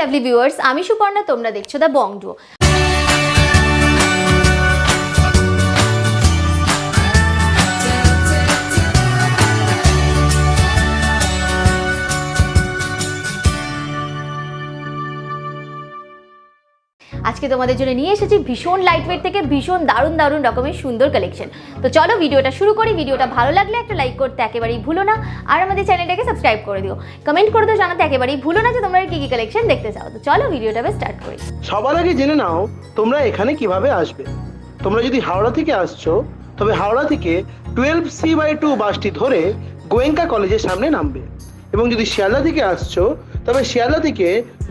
Lovely viewers আমি সুপর্ণা তোমরা দেখছ দ্য বংডো আজকে তোমাদের জন্য নিয়ে এসেছি ভীষণ লাইট ওয়েট থেকে ভীষণ দারুণ দারুণ রকমের সুন্দর কালেকশন তো চলো ভিডিওটা শুরু করি, ভিডিওটা ভালো লাগলে একটা লাইক করতে একেবারেই ভুলো না, আর আমাদের চ্যানেলটাকে সাবস্ক্রাইব করে দিও। কমেন্ট করে দিও, জানাতে একেবারেই ভুলো না যে তোমরা কি কি কালেকশন দেখতে চাও। তো চলো ভিডিওটা বেশ স্টার্ট করি। সবার আগে জেনে নাও, তোমরা এখানে কীভাবে আসবে। তোমরা যদি হাওড়া থেকে আসছো, তবে হাওড়া থেকে টুয়েলভ সি বাই টু বাসটি ধরে গোয়েঙ্কা কলেজের সামনে নামবে। এবং যদি শিয়ালদা থেকে আসছো, তবে শিয়ালদা থেকে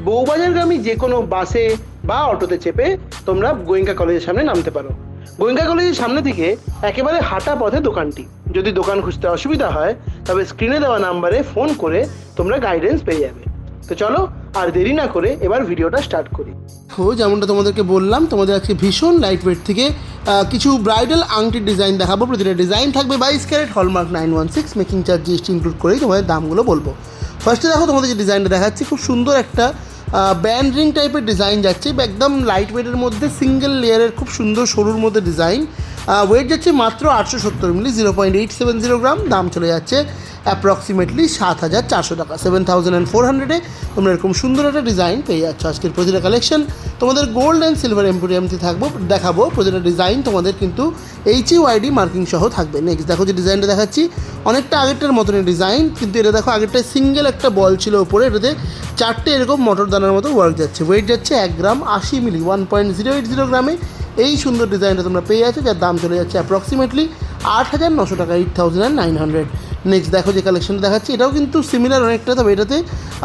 বউবাজারগামী যে কোনো বাসে বা অটোতে চেপে তোমরা গোয়েঙ্কা কলেজের সামনে নামতে পারো। গোয়েঙ্কা কলেজের সামনে থেকে একেবারে হাঁটা পথে দোকানটি। যদি দোকান খুঁজতে অসুবিধা হয়, তবে স্ক্রিনে দেওয়া নাম্বারে ফোন করে তোমরা গাইডেন্স পেয়ে যাবে। তো চলো, আর দেরি না করে এবার ভিডিওটা স্টার্ট করি। দেখো যেমনটা তোমাদেরকে বললাম, তোমাদের আজকে ভীষণ লাইট ওয়েট থেকে কিছু ব্রাইডাল আংটির ডিজাইন দেখাবো। প্রতিটা ডিজাইন থাকবে বাইশ carat hallmark nine one six making charge GST include করেই তোমাদের দামগুলো বলব। ফার্স্টে দেখো, তোমাদের যে ডিজাইনটা দেখাচ্ছি, খুব সুন্দর একটা ব্যান্ড রিং টাইপের ডিজাইন যাচ্ছে, একদম লাইট ওয়েটের মধ্যে সিঙ্গেল লেয়ারের খুব সুন্দর সরুর মধ্যে ডিজাইন ওয়েট যাচ্ছে মাত্র আটশো সত্তর milli zero point eight seven zero gram দাম চলে যাচ্ছে অ্যাপ্রক্সিমেটলি সাত হাজার চারশো টাকা। সেভেন থাউজেন্ড অ্যান্ড ফোর হান্ড্রেডে তোমরা এরকম সুন্দর একটা ডিজাইন পেয়ে যাচ্ছ আজকের প্রতিটা কালেকশন তোমাদের গোল্ড অ্যান্ড সিলভার এম্পোরিয়ামতে থাকব, দেখাবো প্রতিটা ডিজাইন তোমাদের কিন্তু এইচ ইউআইডি মার্কিং সহ থাকবে। নেক্সট দেখো যে ডিজাইনটা দেখাচ্ছি, অনেকটা আগেরটার মতনই ডিজাইন কিন্তু এটা দেখো আগেরটায় সিঙ্গেল একটা বল ছিল ওপরে এটাতে চারটে এরকম মটর দানার মতো ওয়ার্ক যাচ্ছে। ওয়েট যাচ্ছে এক গ্রাম আশি milli one point zero eight zero গ্রামে। এই সুন্দর ডিজাইনটা তোমরা পেয়ে যাচ্ছ যার দাম চলে যাচ্ছে অ্যাপ্রক্সিমেটলি আট হাজার নশো টাকা eight thousand and nine hundred next দেখো যে কালেকশনটা দেখাচ্ছি এটাও কিন্তু সিমিলার অনেকটা তবে এটাতে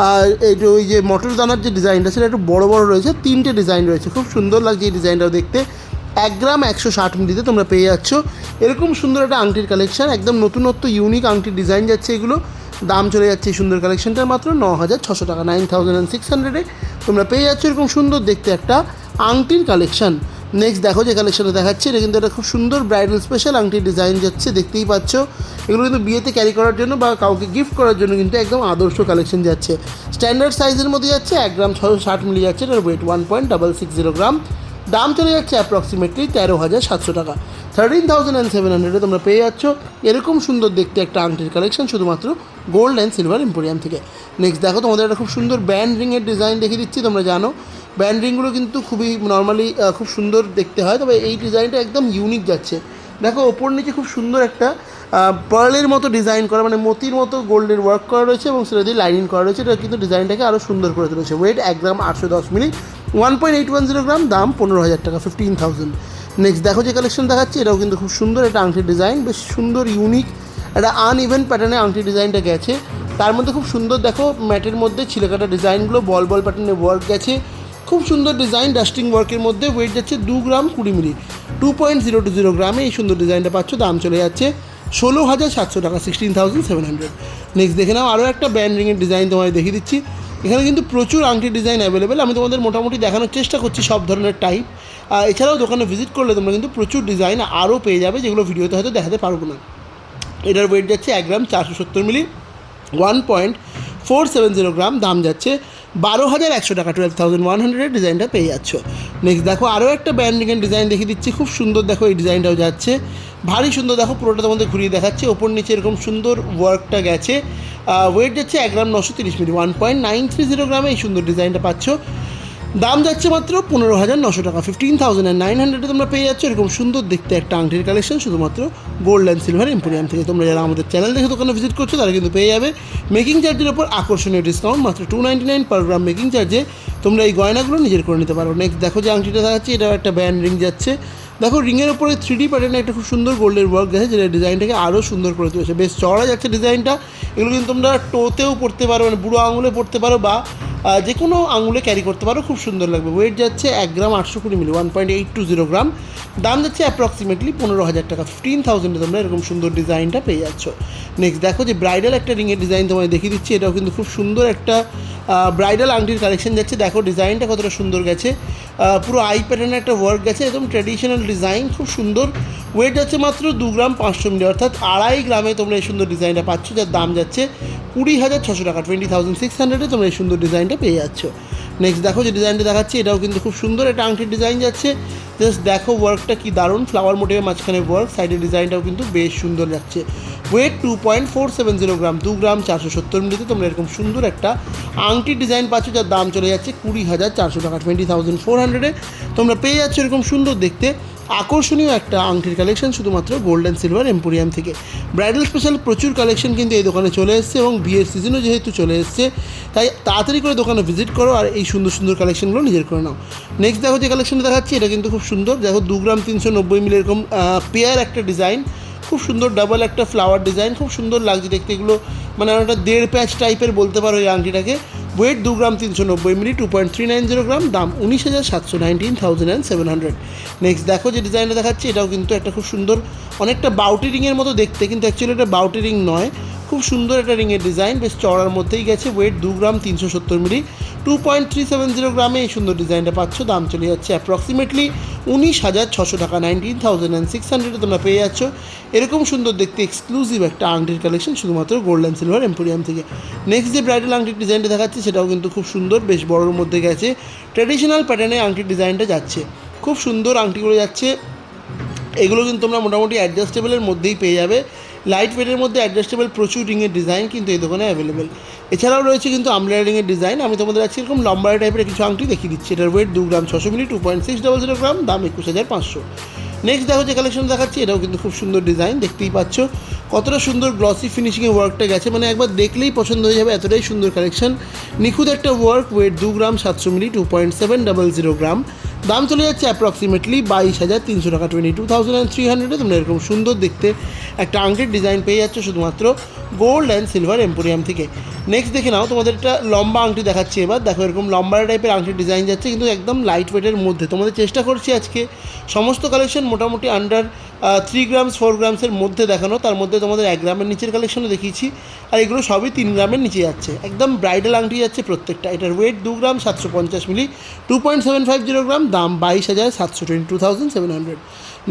আহ, এই যে ওই যে মটর দানার যে ডিজাইনটা সেটা একটু বড় বড় রয়েছে তিনটে ডিজাইন রয়েছে। খুব সুন্দর লাগছে এই ডিজাইনটাও দেখতে। এক গ্রাম একশো ষাট মিলিতে তোমরা পেয়ে যাচ্ছ। এরকম সুন্দর একটা আংটির কালেকশন একদম নতুনত্ব ইউনিক আংটির ডিজাইন যাচ্ছে এগুলো। দাম চলে যাচ্ছে সুন্দর কালেকশনটার মাত্র ন হাজার ছশো টাকা নাইন থাউজেন্ড অ্যান্ড সিক্স হান্ড্রেডে তোমরা পেয়ে যাচ্ছ এরকম সুন্দর দেখতে একটা আংটির কালেকশন নেক্সট দেখো যে কালেকশনটা দেখাচ্ছে, এটা কিন্তু একটা খুব সুন্দর ব্রাইডাল স্পেশাল আংটির ডিজাইন যাচ্ছে, দেখতেই পাচ্ছ। এগুলো কিন্তু বিয়েতে ক্যারি করার জন্য বা কাউকে গিফট করার জন্য কিন্তু একদম আদর্শ কালেকশন যাচ্ছে। স্ট্যান্ডার্ড সাইজের মধ্যে যাচ্ছে এক গ্রাম ছশো ষাট মিলি যাচ্ছে, এটার weight one point double six zero gram দাম চলে যাচ্ছে অ্যাপ্রক্সিমেটলি তেরো হাজার সাতশো টাকা। থার্টিন থাউজেন্ড অ্যান্ড সেভেন হান্ড্রেডে তোমরা পেয়ে যাচ্ছ। এরকম সুন্দর দেখতে একটা আংটির কালেকশন শুধুমাত্র গোল্ড অ্যান্ড সিলভার এম্পোরিয়াম থেকে। নেক্সট দেখো তোমাদের একটা খুব সুন্দর ব্যান্ড রিংয়ের ডিজাইন দেখিয়ে দিচ্ছি, তোমরা জানো। ব্যান্ড রিংগুলো কিন্তু খুবই নর্মালি খুব সুন্দর দেখতে হয়, তবে এই ডিজাইনটা একদম ইউনিক যাচ্ছে। দেখো, ওপর নিচে খুব সুন্দর একটা পার্লের মতো ডিজাইন করা মানে মতির মতো গোল্ডের ওয়ার্ক করা রয়েছে এবং সেটা দিয়ে লাইনিং করা রয়েছে। এটা কিন্তু ডিজাইনটাকে আরও সুন্দর করে তুলেছে। ওয়েট এক গ্রাম আটশো দশ minute one point eight one zero gram দাম পনেরো হাজার টাকা ফিফটিন থাউজেন্ড নেক্সট দেখো যে কালেকশন দেখাচ্ছি, এটাও কিন্তু খুব সুন্দর একটা আংটির ডিজাইন বেশ সুন্দর ইউনিক একটা আন ইভেন প্যাটার্নে আংটি ডিজাইনটা গেছে। তার মধ্যে খুব সুন্দর, দেখো, ম্যাটের মধ্যে ছিলেকাটা ডিজাইনগুলো বল বল প্যাটার্নে ওয়ার্ক গেছে। খুব সুন্দর ডিজাইন ডাস্টিং ওয়ার্কের মধ্যে ওয়েট যাচ্ছে দু গ্রাম কুড়ি milli. Two point zero two zero গ্রামে এই সুন্দর ডিজাইনটা পাচ্ছ, দাম চলে যাচ্ছে ষোলো হাজার সাতশো টাকা sixteen thousand seven hundred next দেখে নাও, আরও একটা ব্যান্ড রিংয়ের ডিজাইন তোমায় দেখিয়ে দিচ্ছি। এখানে কিন্তু প্রচুর আংটি ডিজাইন অ্যাভেলেবেল আমি তোমাদের মোটামুটি দেখানোর চেষ্টা করছি সব ধরনের টাইপ এছাড়াও দোকানে ভিজিট করলে তোমরা কিন্তু প্রচুর ডিজাইন আরও পেয়ে যাবে, যেগুলো ভিডিওতে হয়তো দেখাতে পারব না। এটার ওয়েট যাচ্ছে এক গ্রাম চারশো সত্তর milli one point four seven zero gram, দাম যাচ্ছে বারো হাজার একশো টাকা টুয়েলভ থাউজেন্ড ওয়ান হান্ড্রেডের ডিজাইনটা পেয়ে যাচ্ছ। নেক্সট দেখো আরও একটা ব্যান্ডিংয়ের ডিজাইন দেখিয়ে দিচ্ছি। খুব সুন্দর দেখো এই ডিজাইনটাও যাচ্ছে। ভারী সুন্দর দেখো, পুরোটা তোমাদের ঘুরিয়ে দেখাচ্ছে। ওপর নিচে এরকম সুন্দর ওয়ার্কটা গেছে। ওয়েট যাচ্ছে এক গ্রাম নশো তিরিশ minute one point nine three zero গ্রামে এই সুন্দর ডিজাইনটা পাচ্ছ। দাম যাচ্ছে মাত্র পনেরো হাজার নশো টাকা। ফিফটিন থাউজেন্ড অ্যান্ড নাইন হান্ড্রেডে তোমরা পেয়ে যাচ্ছ এরকম সুন্দর দেখতে একটা আংটির কালেকশন শুধুমাত্র গোল্ড অ্যান্ড সিলভার এম্পোরিয়াম থেকে। তোমরা যারা আমাদের চ্যানেল দেখে দোকানে ভিজিট করছ, তারা কিন্তু পেয়ে যাবে মেকিং চার্জের ওপর আকর্ষণীয় ডিসকাউন্ট মাত্র two ninety nine per gram making চার্জে তোমরা এই গয়নাগুলো নিজের করে নিতে পারো। নেক্সট দেখো যে আংটিটা দেখাচ্ছি, এটাও একটা ব্যান্ড রিং যাচ্ছে। দেখো রিংয়ের উপরে থ্রি ডি প্যাটার্নে একটা খুব সুন্দর গোল্ডের ওয়ার্ক গেছে, যেটা ডিজাইনটাকে আরও সুন্দর করে তুলেছে। বেশ চড়া যাচ্ছে ডিজাইনটা। এগুলো কিন্তু তোমরা টোতেও পড়তে পারো মানে বুড়ো আঙুলে পড়তে পারো বা যে কোনো আঙুলে ক্যারি করতে পারো, খুব সুন্দর লাগবে। ওয়েট যাচ্ছে এক গ্রাম আটশো কুড়ি milli one point eight two zero gram. দাম যাচ্ছে অ্যাপ্রক্সিমেটলি পনেরো হাজার টাকা ফিফটিন থাউজেন্ডে তোমরা এরকম সুন্দর ডিজাইনটা পেয়ে যাচ্ছ। নেক্সট দেখো যে ব্রাইডাল একটা রিংয়ের ডিজাইন তোমায় দেখিয়ে দিচ্ছি, এটাও কিন্তু খুব সুন্দর একটা ব্রাইডাল আংটির কালেকশন যাচ্ছে। দেখো ডিজাইনটা কতটা সুন্দর গেছে। পুরো আই প্যাটার্নের একটা ওয়ার্ক গেছে, একদম ট্র্যাডিশনাল ডিজাইন খুব সুন্দর। ওয়েট যাচ্ছে মাত্র দু গ্রাম পাঁচশো মিলি, অর্থাৎ আড়াই গ্রামে তোমরা এই সুন্দর ডিজাইনটা পাচ্ছ, যার দাম যাচ্ছে কুড়ি হাজার ছশো টাকা টোয়েন্টি থাউজেন্ড সিক্স হান্ড্রেডে তোমরা এই সুন্দর ডিজাইনটা পেয়ে যাচ্ছ। নেক্সট দেখো যে ডিজাইনটা দেখাচ্ছি, এটাও কিন্তু খুব সুন্দর একটা আংটির ডিজাইন যাচ্ছে। জাস্ট দেখো ওয়ার্কটা কি দারুণ ফ্লাওয়ার মোটিভের মাঝখানে ওয়ার্ক সাইডের ডিজাইনটাও কিন্তু বেশ সুন্দর লাগছে। Weight two point four seven zero gram দু গ্রাম চারশো সত্তর মিলিতে তোমরা এরকম সুন্দর একটা আংটির ডিজাইন পাচ্ছ, যার দাম চলে যাচ্ছে কুড়ি হাজার চারশো টাকা টোয়েন্টি থাউজেন্ড ফোর হান্ড্রেডে তোমরা পেয়ে যাচ্ছ এরকম সুন্দর দেখতে আকর্ষণীয় একটা আংটির কালেকশন শুধুমাত্র গোল্ড অ্যান্ড সিলভার এম্পোরিয়াম থেকে। ব্রাইডাল স্পেশাল প্রচুর কালেকশন কিন্তু এই দোকানে চলে এসছে এবং বিয়ের সিজনও যেহেতু চলে এসছে, তাই তাড়াতাড়ি করে দোকানে ভিজিট করো আর এই সুন্দর সুন্দর কালেকশনগুলো নিজের করে নাও। নেক্সট দেখো যে কালেকশনটা দেখাচ্ছি, এটা কিন্তু খুব সুন্দর। দেখো দু গ্রাম তিনশো নব্বই মিলি এরকম পেয়ার একটা ডিজাইন খুব সুন্দর ডাবল একটা ফ্লাওয়ার ডিজাইন খুব সুন্দর লাগছে দেখতে। এগুলো মানে একটা দেড় প্যাচ টাইপের বলতে পারো এই আংটিটাকে। ওয়েট দু গ্রাম তিনশো নব্বই milli two point three nine zero gram দাম উনিশ হাজার সাতশো nineteen thousand and seven hundred next দেখো যে ডিজাইনটা দেখাচ্ছি, এটাও কিন্তু একটা খুব সুন্দর, অনেকটা বাউটি রিংয়ের মতো দেখতে, কিন্তু অ্যাকচুয়ালি এটা বাউটি রিং নয়। খুব সুন্দর একটা রিংয়ের ডিজাইন বেশ চড়ার মধ্যেই গেছে। ওয়েট দু গ্রাম তিনশো সত্তর milli. Two point three seven zero গ্রামে এই সুন্দর ডিজাইনটা পাচ্ছ। দাম চলে যাচ্ছে অ্যাপ্রক্সিমেটলি উনিশ হাজার ছশো টাকা নাইনটিন থাউজেন্ড অ্যান্ড সিক্স হান্ড্রেডে তোমরা পেয়ে যাচ্ছ। এরকম সুন্দর দেখতে এক্সক্লুসিভ একটা আংটির কালেকশন শুধুমাত্র গোল্ড অ্যান্ড সিলভার এম্পোরিয়াম থেকে। নেক্সট যে ব্রাইডাল আংটির ডিজাইনটা দেখাচ্ছি, সেটাও কিন্তু খুব সুন্দর, বেশ বড়োর মধ্যে গেছে। ট্র্যাডিশনাল প্যাটার্নে আংটির ডিজাইনটা যাচ্ছে। খুব সুন্দর আংটিগুলো যাচ্ছে। এগুলো কিন্তু তোমরা মোটামুটি অ্যাডজাস্টেবলের মধ্যেই পেয়ে যাবে। লাইট ওয়েটের মধ্যে অ্যাডজাস্টেবল প্রচুর রিংয়ের ডিজাইন কিন্তু এই দোকানে অ্যাভেলেবেল এছাড়াও রয়েছে কিন্তু আমলা রিংয়ের ডিজাইন আমি তোমাদের আজকে এরকম লম্বা টাইপের কিছু আংটি দেখিয়ে দিচ্ছি। এটার ওয়েট দু গ্রাম ছশো milli two point six double zero gram, দাম একুশ হাজার পাঁচশো। নেক্সট দেখো যে কালেকশন দেখাচ্ছি, এটাও কিন্তু খুব সুন্দর ডিজাইন দেখতেই পাচ্ছ। কতটা সুন্দর গ্লসি ফিনিশিংয়ে ওয়ার্কটা গেছে। মানে একবার দেখলেই পছন্দ হয়ে যাবে এতটাই সুন্দর কালেকশন নিখুঁত একটা ওয়ার্ক ওয়েট দু গ্রাম সাতশো milli two point seven double zero gram. দাম চলে যাচ্ছে অ্যাপ্রক্সিমেটলি বাইশ হাজার তিনশো টাকা twenty two thousand and three হান্ড্রেডে তোমরা এরকম সুন্দর দেখতে একটা আংটির ডিজাইন পেয়ে যাচ্ছ শুধুমাত্র গোল্ড অ্যান্ড সিলভার এম্পোরিয়াম থেকে। নেক্সট দেখে নাও তোমাদের একটা লম্বা আংটি দেখাচ্ছি এবার। দেখো, এরকম লম্বা টাইপের আংটির ডিজাইন যাচ্ছে, কিন্তু একদম লাইট ওয়েটের মধ্যে। তোমাদের চেষ্টা করছি আজকে সমস্ত কালেকশন মোটামুটি আন্ডার থ্রি গ্রামস ফোর গ্রামসের মধ্যে দেখানো, তার মধ্যে তোমাদের এক গ্রামের নিচের কালেকশনও দেখিয়েছি। আর এগুলো সবই তিন গ্রামের নিচে যাচ্ছে। একদম ব্রাইডাল আংটি যাচ্ছে প্রত্যেকটা। এটার ওয়েট দু গ্রাম, সাতশো পঞ্চাশ milli two point seven five zero gram দাম বাইশ হাজার সাতশো twenty two thousand seven hundred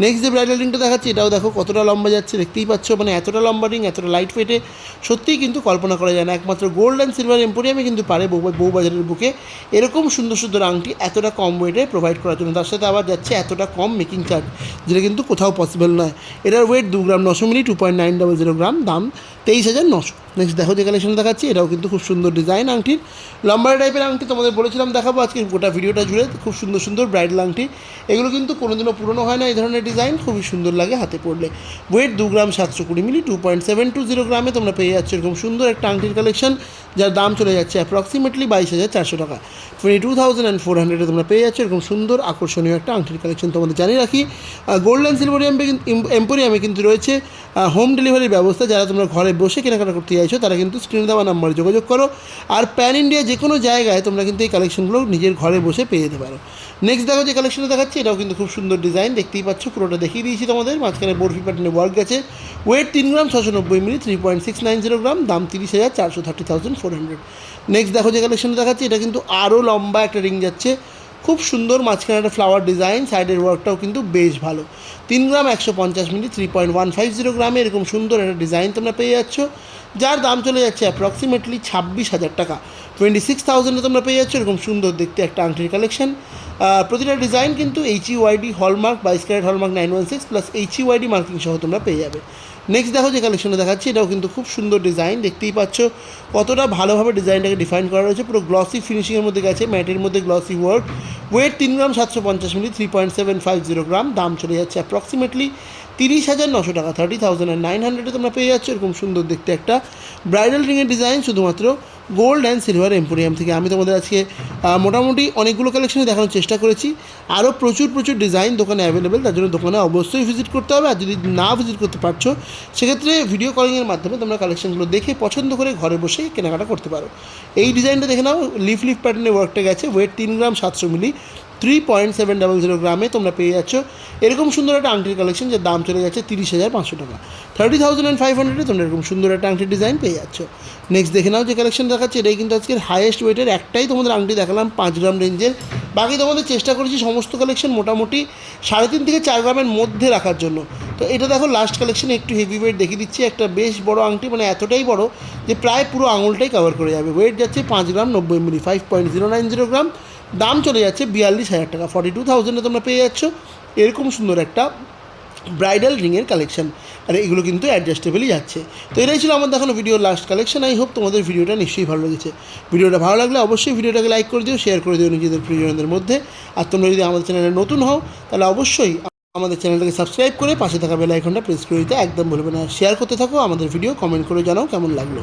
next যে ব্রাইডাল রিংটা দেখাচ্ছি, এটাও দেখো কতটা লম্বা যাচ্ছে, দেখতেই পাচ্ছ মানে এতটা লম্বা রিং এতটা লাইট ওয়েটে সত্যিই কিন্তু কল্পনা করা যায় না, একমাত্র গোল্ড অ্যান্ড সিলভার এম্পোরিয়ামে কিন্তু পারে বউ বউবাজারের বুকে। এরকম সুন্দর সুন্দর আংটি এতটা কম ওয়েটে প্রোভাইড করার জন্য। তার সাথে আবার যাচ্ছে এতটা কম মেকিং চার্জ যেটা কিন্তু কোথাও পসিবল নয়। এটার ওয়েট দু গ্রাম নশো milli two point nine double zero gram, দাম তেইশ হাজার নশো। নেক্সট দেখো যে কালেকশন দেখাচ্ছি, এটাও কিন্তু খুব সুন্দর ডিজাইন আংটির। লম্বা টাইপের আংটি তোমাদের বলেছিলাম দেখাবো, আজকে গোটা ভিডিওটা জুড়ে খুব সুন্দর সুন্দর ব্রাইডাল আংটি। এগুলো কিন্তু কোনোদিনও পুরনো হয় না, এই ধরনের ডিজাইন খুবই সুন্দর লাগে হাতে পড়লে। ওয়েট দু গ্রাম সাতশো কুড়ি milli two point seven two zero গ্রামে তোমরা পেয়ে যাচ্ছ এরকম সুন্দর একটা আংটির কালেকশন যার দাম চলে যাচ্ছে অ্যাপ্রক্সিমেটলি বাইশ হাজার চারশো টাকা। Twenty two thousand and four হান্ড্রেডে তোমরা পেয়ে যাচ্ছ এরকম সুন্দর আকর্ষণীয় একটা আংটির কালেকশন তোমাদের জানিয়ে রাখি। গোল্ড অ্যান্ড সিলভার এম্পোরিয়ামে কিন্তু রয়েছে হোম ডেলিভারির ব্যবস্থা, যারা তোমরা ঘরে বসে কেনাকাটা করতে চাইছো, তারা কিন্তু স্ক্রিনে দেওয়া নাম্বারে যোগাযোগ করো। আর প্যান ইন্ডিয়া যে কোনো জায়গায় তোমরা কিন্তু এই কালেকশনগুলো নিজের ঘরে বসে পেয়ে যেতে পারো। নেক্সট দেখো যে কালেকশনটা দেখাচ্ছি, এটাও কিন্তু খুব সুন্দর ডিজাইন দেখতেই পাচ্ছ, পুরোটা দেখিয়ে দিয়েছি তোমাদের। মাঝখানে বরফি প্যাটার্নে ওয়ার্ক গেছে। ওয়েট তিন গ্রাম, ছশো নব্বই milli three point six nine zero gram, দাম তিরিশ হাজার চারশো thirty thousand four hundred next দেখো যে কালেকশনটা দেখাচ্ছি, এটা কিন্তু আরও লম্বা একটা রিং যাচ্ছে। খুব সুন্দর মাঝখানে একটা ফ্লাওয়ার ডিজাইন সাইডের ওয়ার্কটাও কিন্তু বেশ ভালো। তিন গ্রাম একশো পঞ্চাশ milli three point one five zero গ্রামে এরকম সুন্দর একটা ডিজাইন তোমরা পেয়ে যাচ্ছ। যার দাম চলে যাচ্ছে অ্যাপ্রক্সিমেটলি ছাব্বিশ হাজার টাকা। টোয়েন্টি সিক্স থাউজেন্ডে তোমরা পেয়ে যাচ্ছ এরকম সুন্দর দেখতে একটা আংটির কালেকশন প্রতিটা ডিজাইন কিন্তু এইচ ইউআইডি হলমার্ক বাইশ carat hallmark nine one six plus H UID marking সহ তোমরা পেয়ে যাবে। নেক্সট দেখো যে কালেকশনে দেখাচ্ছি, এটাও কিন্তু খুব সুন্দর ডিজাইন দেখতেই পাচ্ছ কতটা ভালোভাবে ডিজাইনটাকে ডিফাইন করা রয়েছে। পুরো গ্লসি ফিনিশিংয়ের মধ্যে গেছে, ম্যাটের মধ্যে গ্লসি ওয়ার্ক ওয়েট তিন গ্রাম সাতশো পঞ্চাশ minute three point seven five zero gram, দাম চলে যাচ্ছে অ্যাপ্রক্সিমেটলি তিরিশ হাজার নশো টাকা থার্টি থাউজেন্ড অ্যান্ড নাইন হান্ড্রেডে তোমরা পেয়ে যাচ্ছ। এরকম সুন্দর দেখতে একটা ব্রাইডাল রিংয়ের ডিজাইন শুধুমাত্র গোল্ড অ্যান্ড সিলভার এম্পোরিয়াম থেকে। আমি তোমাদের আজকে মোটামুটি অনেকগুলো কালেকশনে দেখানোর চেষ্টা করেছি। আরও প্রচুর প্রচুর ডিজাইন দোকানে অ্যাভেলেবেল তার জন্য দোকানে অবশ্যই ভিজিট করতে হবে। আর যদি না ভিজিট করতে পারছ, সেক্ষেত্রে ভিডিও কলিংয়ের মাধ্যমে তোমরা কালেকশনগুলো দেখে পছন্দ করে ঘরে বসে কেনাকাটা করতে পারো। এই ডিজাইনটা দেখে নাও লিফ লিফ প্যাটার্নে ওয়ার্কটা গেছে। ওয়েট তিন গ্রাম সাতশো milli three point seven double zero গ্রামে তোমরা পেয়ে যাচ্ছ। এরকম সুন্দর একটা আংটির কালেকশন যার দাম চলে যাচ্ছে তিরিশ হাজার পাঁচশো টাকা। থার্টি থাউজেন্ড অ্যান্ড ফাইভ হান্ড্রেডে তোমরা এরকম সুন্দর একটা আংটির ডিজাইন পেয়ে যাচ্ছ। নেক্সট দেখে নাও যে কালেকশন দেখাচ্ছে, এটাই কিন্তু আজকের হাইয়েস্ট ওয়েটের একটাই তোমাদের আংটি দেখালাম, পাঁচ গ্রাম রেঞ্জের বাকি তোমাদের চেষ্টা করেছি সমস্ত কালেকশন মোটামুটি সাড়ে তিন থেকে চার গ্রামের মধ্যে রাখার জন্য। তো এটা দেখো লাস্ট কালেকশন একটু হেভি ওয়েট দেখিয়ে দিচ্ছি, একটা বেশ বড় আংটি মানে এতটাই বড় যে প্রায় পুরো আঙুলটাই কভার করে যাবে। ওয়েট যাচ্ছে পাঁচ গ্রাম নব্বই milli five point zero nine zero gram. দাম চলে যাচ্ছে বিয়াল্লিশ হাজার টাকা। ফর্টি টু থাউজেন্ডে তোমরা পেয়ে যাচ্ছ। এরকম সুন্দর একটা ব্রাইডাল রিংয়ের কালেকশন আর এগুলো কিন্তু অ্যাডজাস্টেবলই যাচ্ছে। তো এটাই ছিল আমার দেখানো ভিডিওর লাস্ট কালেকশন আই হোপ তোমাদের ভিডিওটা নিশ্চয়ই ভালো লেগেছে। ভিডিওটা ভালো লাগলে অবশ্যই ভিডিওটাকে লাইক করে দিও শেয়ার করে দিও নিজেদের প্রিয়জনদের মধ্যে। আর তোমরা যদি আমাদের চ্যানেলে নতুন হও, তাহলে অবশ্যই আমাদের চ্যানেলটাকে সাবস্ক্রাইব করে পাশে থাকা বেল আইকনটা প্রেস করে দিতে একদম ভুলবে না। শেয়ার করতে থাকো, আমাদের ভিডিও কমেন্ট করে জানাও কেমন লাগল।